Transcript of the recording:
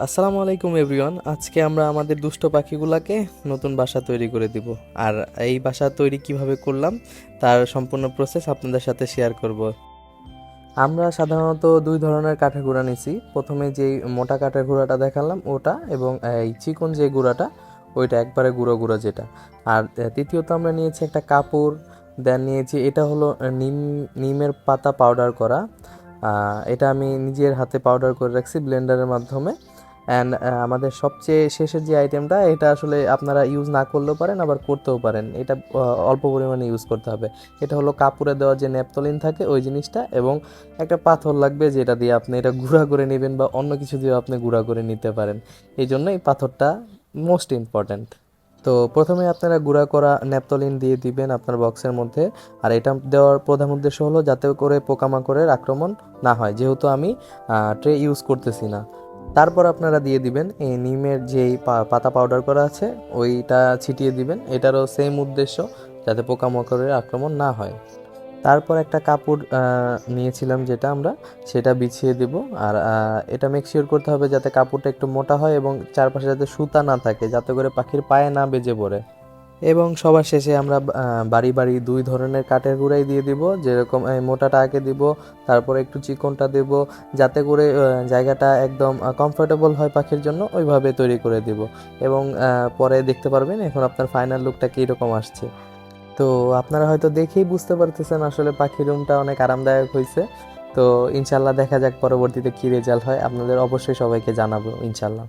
আসসালামু আলাইকুম এভরিওয়ান আজকে আমরা আমাদের দুষ্ট পাখিগুলোকে নতুন বাসা তৈরি করে দিব। আর এই বাসা তৈরি কীভাবে করলাম, তার সম্পূর্ণ প্রসেস আপনাদের সাথে শেয়ার করব। আমরা সাধারণত দুই ধরনের কাঠের গুঁড়া নিছি। প্রথমে যেই মোটা কাঠের গুঁড়াটা দেখালাম, ওটা এবং এই চিকন যে গুঁড়াটা, ওইটা একবারে গুঁড়ো গুঁড়ো যেটা। আর তৃতীয়ত আমরা নিয়েছি একটা কাপড়, দেন নিয়েছি এটা হলো নিম, নিমের পাতা পাউডার করা। এটা আমি নিজের হাতে পাউডার করে রাখছি ব্লেন্ডারের মাধ্যমে। অ্যান্ড আমাদের সবচেয়ে শেষের যে আইটেমটা এটা আসলে আপনারা ইউজ না করলেও পারেন, আবার করতেও পারেন। এটা অল্প পরিমাণে ইউজ করতে হবে। এটা হলো কাপড়ে দেওয়া যে ন্যাপথলিন থাকে, ওই জিনিসটা, এবং একটা পাথর লাগবে যেটা দিয়ে আপনি এটা গুঁড়া করে নেবেন বা অন্য কিছু দিয়ে আপনি গুঁড়া করে নিতে পারেন। এই জন্য এই পাথরটা মোস্ট ইম্পর্ট্যান্ট তো প্রথমে আপনারা গুঁড়া করা ন্যাপথলিন দিয়ে দিবেন আপনার বক্সের মধ্যে। আর এটা দেওয়ার প্রধান উদ্দেশ্য হলো যাতে করে পোকামাকড়ের আক্রমণ না হয়। যেহেতু আমি ট্রে ইউজ করতেছি না। তারপর আপনারা দিয়ে দিবেন এই নিমের যেই পাতা পাউডার করা আছে, ওইটা ছিটিয়ে দিবেন। এটারও সেম উদ্দেশ্য, যাতে পোকামাকড়ের আক্রমণ না হয়। তারপর একটা কাপড় নিয়েছিলাম যেটা আমরা, সেটা বিছিয়ে দেব। আর এটা মেক শিওর করতে হবে যাতে কাপড়টা একটু মোটা হয় এবং চারপাশে যাতে সুতা না থাকে, যাতে করে পাখির পায়ে না বেজে পড়ে। এবং সবার শেষে আমরা বাড়ি বাড়ি দুই ধরনের কাঠের গুঁড়াই দিয়ে দিব। যেরকম মোটাটা আগে দিব, তারপরে একটু চিকনটা দেব, যাতে করে জায়গাটা একদম কমফোর্টেবল হয় পাখির জন্য, ওইভাবে তৈরি করে দিব। এবং পরে দেখতে পারবেন এখন আপনার ফাইনাল লুকটা কীরকম আসছে। তো আপনারা হয়তো দেখেই বুঝতে পারতেছেন আসলে পাখির রুমটা অনেক আরামদায়ক হয়েছে তো ইনশাল্লাহ দেখা যাক পরবর্তীতে কী রেজাল্ট হয়। আপনাদের অবশ্যই সবাইকে জানাব ইনশাল্লাহ